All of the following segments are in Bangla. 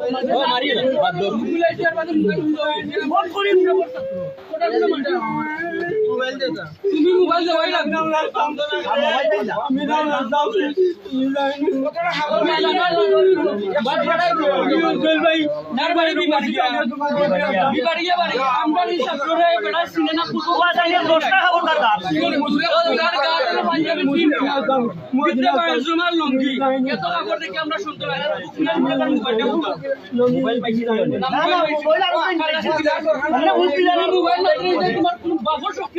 মারিয়ে তুমি মোবাইল দেওয়াই লাগবে বাবর শক্তি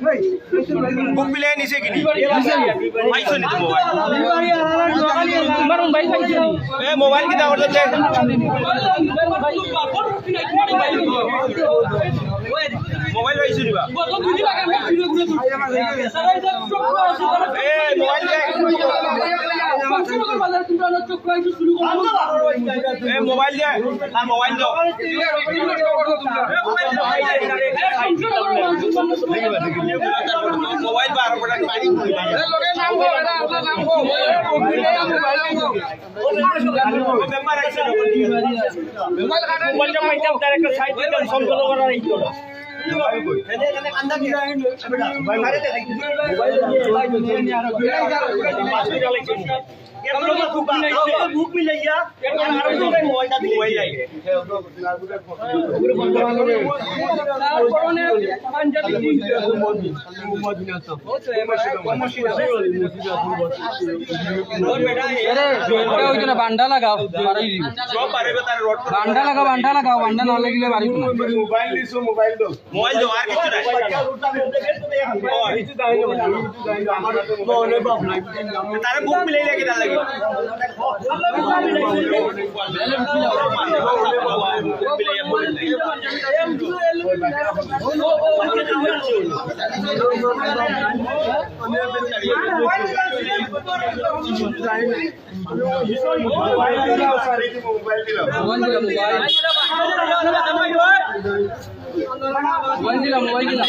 बुक मिला है नीचे की नहीं भाई सुन तो मोबाइल मोबाइल की মোবাইল দে। তার মোবাইল দাও মোবাইল বার মোবাইলটা পাইতাম তার একটা সাইড দিতাম সম্পর্ক করার এই তো বুক মিলাইয়া মোবাইল বান্ডা লাগাও বান্ডা লাগাও বান্ডা লাগাও বান্ডা না লাগলে বাড়ি মোবাইল দাও আর কিছু নাই। তার বুক মিলাইলে কি লাগে মোবাইল দিলাম মোবাইল দিলাম